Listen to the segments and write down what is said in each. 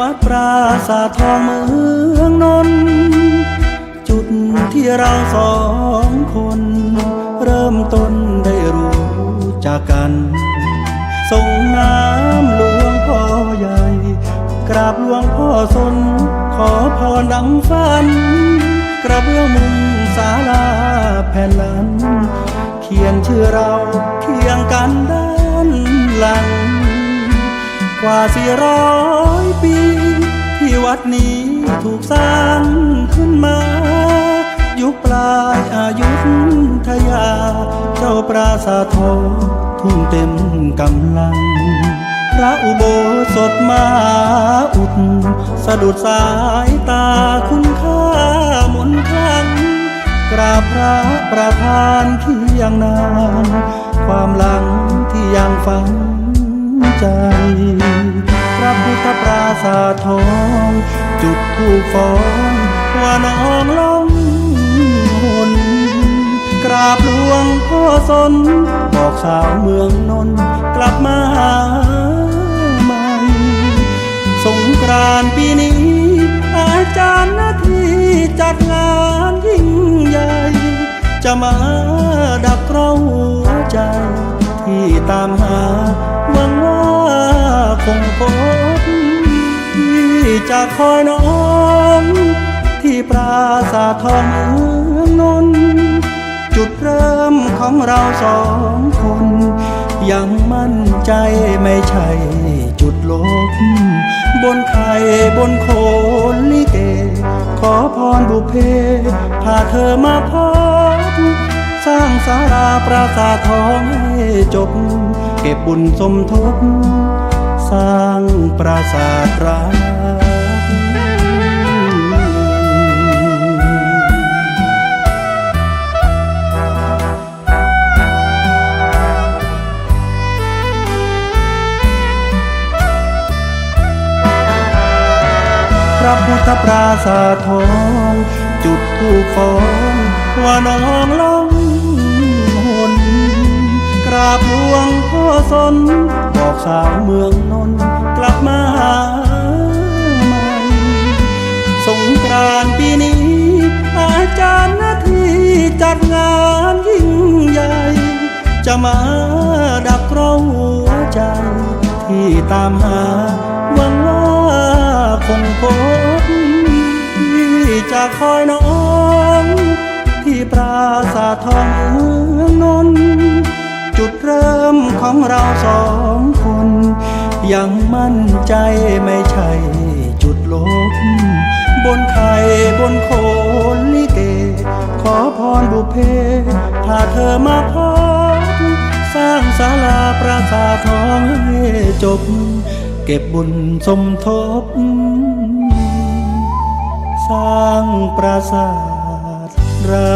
วัดปราสาททองเมืองนนท์จุดที่เราสองคน เริ่มต้นได้รู้จักกัน ส่งน้ำหลวงพ่อใหญ่ กราบหลวงพ่อสน ขอพรดังฝัน กระเบื้องมุง กว่าสี่ร้อยปี ที่วัดนี้ถูกสร้างขึ้นมา ยุคปลายอายุทยา เจ้าปราสาททองทุ่มเต็มกำลัง พระอุโบสถมาอุด สะดุดสายตาคุณค่ามนคลัง กราบพระประธานเคียงนาน ความหลังที่ยังฝัง ใจ พระพุทธปราสาททอง จุดทูปฟ้อนว่าน้องลงหนกราบหลวงพ่อสน บอกสาวเมืองนนท์กลับมาหาใหม่ สงกรานต์ปีนี้ อาจารย์นาทีจัดงานยิ่งใหญ่ จะมาดักเราหัวใจ งพบที่จะคอยน้องที่ปราสาททองเมืองนนท์จุดเริ่มของเราสองคน ยังมั่นใจไม่ใช่จุดลบบนไข่บนโคนลิเก ขอพรบุพเพพาเธอมาพบสร้างสาราปราสาททองให้จบ เก็บบุญสมทบ สร้างปราสาทรักพระพุทธปราสาททองจุดทูปฟ้องว่าน้องลงหนกราบหลวงพ่อสน บอกสาวเมืองนนท์กลับมาหาใหม่สงกรานต์ปีนี้ อาจารย์นาที่จัดงานยิ่งใหญ่ จะมาดักเราหัวใจ ที่ตามหาหวังว่าคงพบที่จะคอยน้องที่ปราสาททองเมืองนนท์จุดเริ่มของเราสอง ยังมั่นใจไม่ใช่จุดลบบนไข่บนโคนลิเก ขอพรบุพเพพาเธอมาพบสร้างศาลาปราสาททองให้จบ เก็บบุญสมทบ สร้างปราสาทรั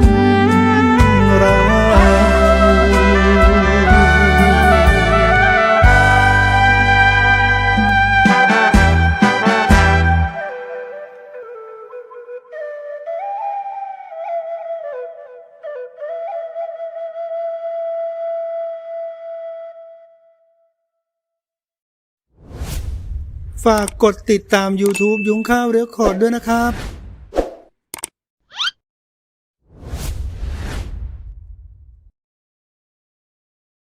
ก ฝากกดติดตาม YouTube ยุ้งข้าวเรคคอร์ดด้วยนะครับ